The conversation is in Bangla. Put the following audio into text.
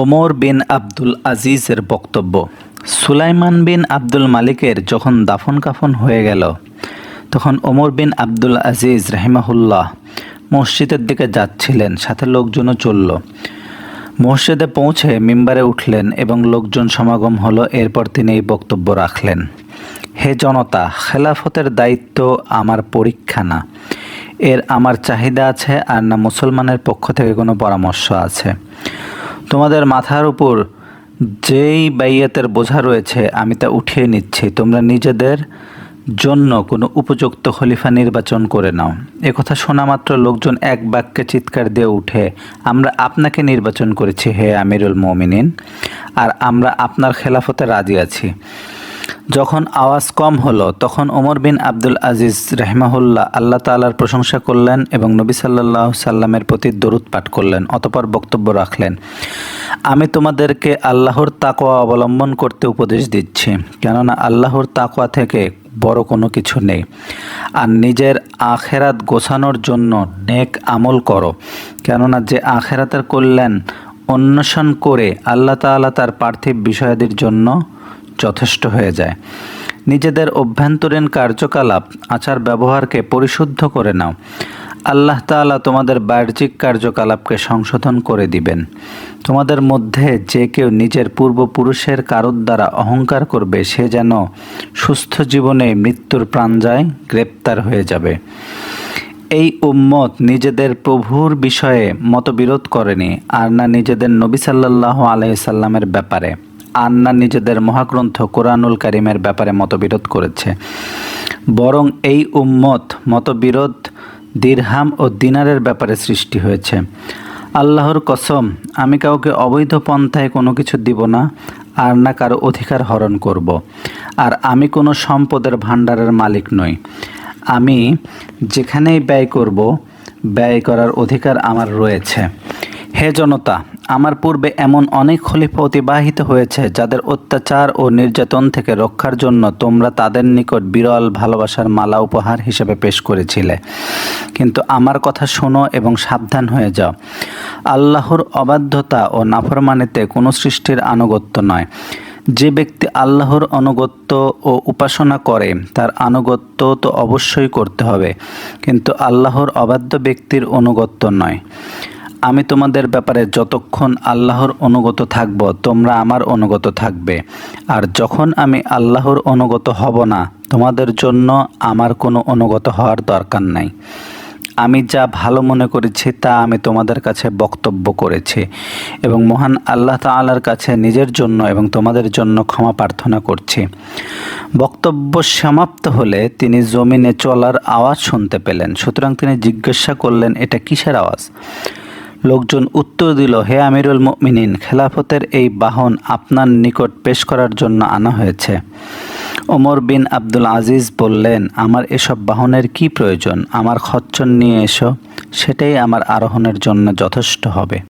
ওমর বিন আব্দুল আজিজের বক্তব্য। সুলাইমান বিন আব্দুল মালিকের যখন দাফন কাফন হয়ে গেল, তখন ওমর বিন আব্দুল আজিজ রাহিমাহুল্লাহ মসজিদের দিকে যাচ্ছিলেন, সাথে লোকজনও চলল। মসজিদে পৌঁছে মিম্বারে উঠলেন এবং লোকজন সমাগম হলো, এরপর তিনি এই বক্তব্য রাখলেন। হে জনতা, খেলাফতের দায়িত্ব আমার পরীক্ষা না। এর আমার চাহিদা আছে আর না মুসলমানের পক্ষ থেকে কোনো পরামর্শ আছে। তোমাদের মাথার উপর যেই বাইয়াতের বোঝা রয়েছে, আমি তা উঠিয়ে নিচ্ছি। তোমরা নিজেদের জন্য কোনো উপযুক্ত খলিফা নির্বাচন করে নাও। একথা শোনা মাত্র লোকজন এক বাক্যে চিৎকার দিয়ে উঠে, আমরা আপনাকে নির্বাচন করেছি, হে আমিরুল মমিনিন, আর আমরা আপনার খেলাফতে রাজি আছি। যখন আওয়াজ কম হলো, তখন ওমর বিন আব্দুল আজিজ রহমাহুল্লাহ আল্লাহ তালার প্রশংসা করলেন এবং নবী সাল্লাহ সাল্লামের প্রতি দরুদ পাঠ করলেন, অতপর বক্তব্য রাখলেন। আমি তোমাদেরকে আল্লাহর তাকোয়া অবলম্বন করতে উপদেশ দিচ্ছি, কেননা আল্লাহর তাকোয়া থেকে বড় কোনো কিছু নেই। আর নিজের আখেরাত গোছানোর জন্য নেক আমল করো, কেননা যে আখেরাতের কল্যাণ অন্বেষণ করে আল্লাহ তাআলা তার পার্থিব বিষয়াদির জন্য যথেষ্ট হয়ে যায়। নিজেদের অভ্যন্তরীণ কার্যকলাপ, আচার ব্যবহারকে পরিশুদ্ধ করে নাও। আল্লাহ তাআলা তোমাদের বাহ্যিক কার্যকলাপকে সংশোধন করে দিবেন। তোমাদের মধ্যে যে কেউ নিজের পূর্বপুরুষের কারোর দ্বারা অহংকার করবে, সে যেন সুস্থ জীবনে মৃত্যুর প্রাঞ্জায় গ্রেপ্তার হয়ে যাবে। এই উম্মত নিজেদের প্রভুর বিষয়ে মতবিরোধ করেনি, আর না নিজেদের নবী সাল্লাহ আলাইসাল্লামের ব্যাপারে, আর না নিজেদের মহাগ্রন্থ কোরআনুল কারিমের ব্যাপারে মতবিরোধ করেছে। বরং এই উম্মত মতবিরোধ, দিরহাম ও দিনারের ব্যাপারে সৃষ্টি হয়েছে। আল্লাহর কসম, আমি কাউকে অবৈধ পন্থায় কোনো কিছু দিব না, আর না কারও অধিকার হরণ করব। আর আমি কোনো সম্পদের ভাণ্ডারের মালিক নই। আমি যেখানেই ব্যয় করব, ব্যয় করার অধিকার আমার রয়েছে। হে জনতা, আমার পূর্বে এমন অনেক খলিফা অতিবাহিত হয়েছে, যাদের অত্যাচার ও নির্যাতন থেকে রক্ষার জন্য তোমরা তাদের নিকট বিরল ভালোবাসার মালা উপহার হিসেবে পেশ করেছিলে। কিন্তু আমার কথা শোনো এবং সাবধান হয়ে যাও। আল্লাহর অবাধ্যতা ও নাফরমানিতে কোনো সৃষ্টির আনুগত্য নয়। যে ব্যক্তি আল্লাহর আনুগত্য ও উপাসনা করে, তার আনুগত্য তো অবশ্যই করতে হবে, কিন্তু আল্লাহর অবাধ্য ব্যক্তির অনুগত্য নয়। আমি তোমাদের ব্যাপারে যতক্ষণ আল্লাহর অনুগত থাকব, তোমরা আমার অনুগত থাকবে। আর যখন আমি আল্লাহর অনুগত হব না, তোমাদের জন্য আমার কোনো অনুগত হওয়ার দরকার নাই। আমি যা ভালো মনে করেছি, তা আমি তোমাদের কাছে বক্তব্য করেছি। এবং মহান আল্লাহ তাআলার কাছে নিজের জন্য এবং তোমাদের জন্য ক্ষমা প্রার্থনা করছি। বক্তব্য সমাপ্ত হলে তিনি জমিনে চলার আওয়াজ শুনতে পেলেন। সুতরাং তিনি জিজ্ঞাসা করলেন, এটা কিসের আওয়াজ? লোকজন উত্তর দিল, হে আমিরুল মুমিনিন, খেলাফতের এই বাহন আপনার নিকট পেশ করার জন্য আনা হয়েছে। ওমর বিন আব্দুল আজিজ বললেন, আমার এসব বাহনের কি প্রয়োজন? আমার খচ্চর নিয়ে এসো। সেটাই আমার আরোহণের জন্য যথেষ্ট হবে।